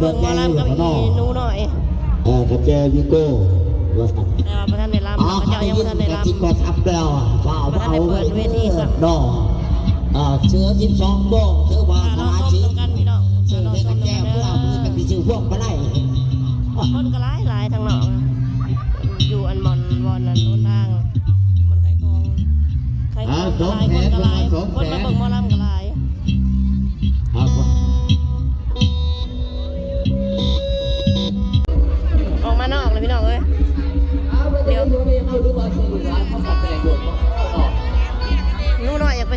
เบิ่ถงหมแดอลำก็มีหนูหน่อยเออกระเจวิโก้ว่าสัตว์แต่ว่าประธานในลำอ๋อพระเขาเจ้ายังยิประนธานในกระลจิกก็ทับแล้วฝ้าวเอาไว้ดอกอ่าเชื้อสิบสองโบกเชื้อวาพาขเรานาดชชิ้มกันพี่น้องเชื้อเราในชกระมแจกันเพื่อเด้อมือกันมีชื่อพวกมาไล่คนก็หลายหลายทางนอกนะอยู่อันบอนบอนนั้นโน้นทางบนไข่กองไข่กองหลายคนก็หลายคนมาเบิ่งหมอลำ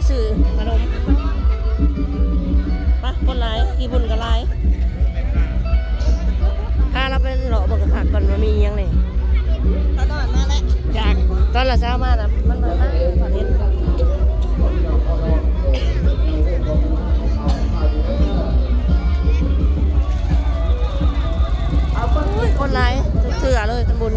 ซื้อขนมไปคนหลายกี่บุญก็หลายพาเราไปหล่อเบิกผักก่อนว่ามีอิหยังนี่ตอนนอนมาแล้วจากตอนเราเช้ามานะมันมามาก่อนเห็นอุ้ยคนหลายเถื่อเลยตำบุญ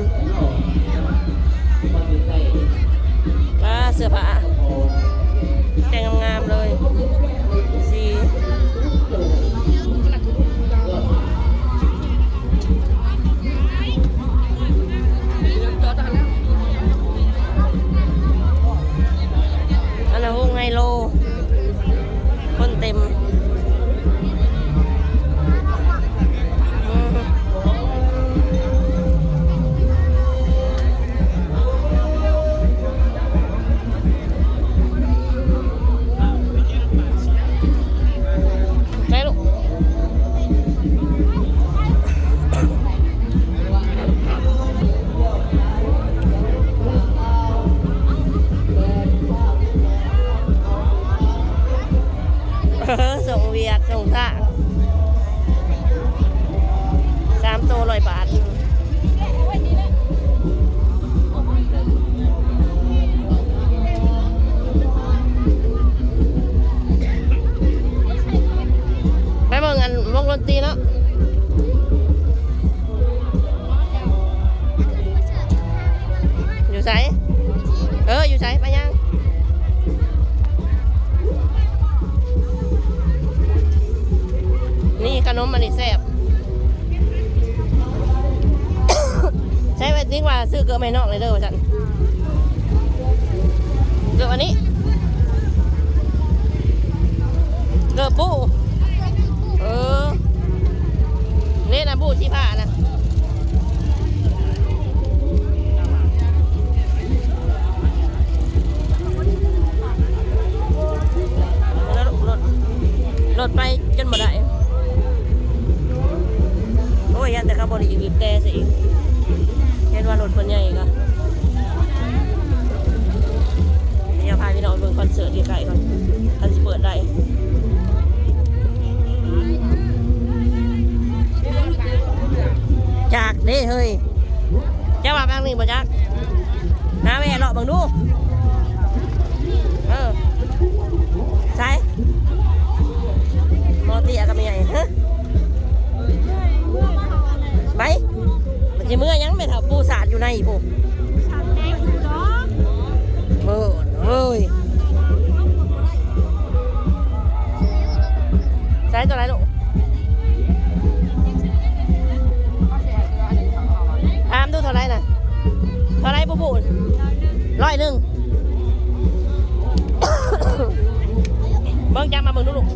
อนทันสิเปิดได้จากเด้เฮ้ยเจ้าว่าบางนี่บ่จักหาแม่เลาะบังดูเออใช่มอเตียกับเมียฮะไปมันจะเมื่อยังไม่เท่าปูสาดอยู่ในปู ใช้ตัวไหนลูกถามดูเท่าไหรน่ะเท่าไหรปูปูร้อยหนึ่งเบิ้งจำมาเบิ้งดูลูก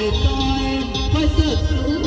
ขอบูช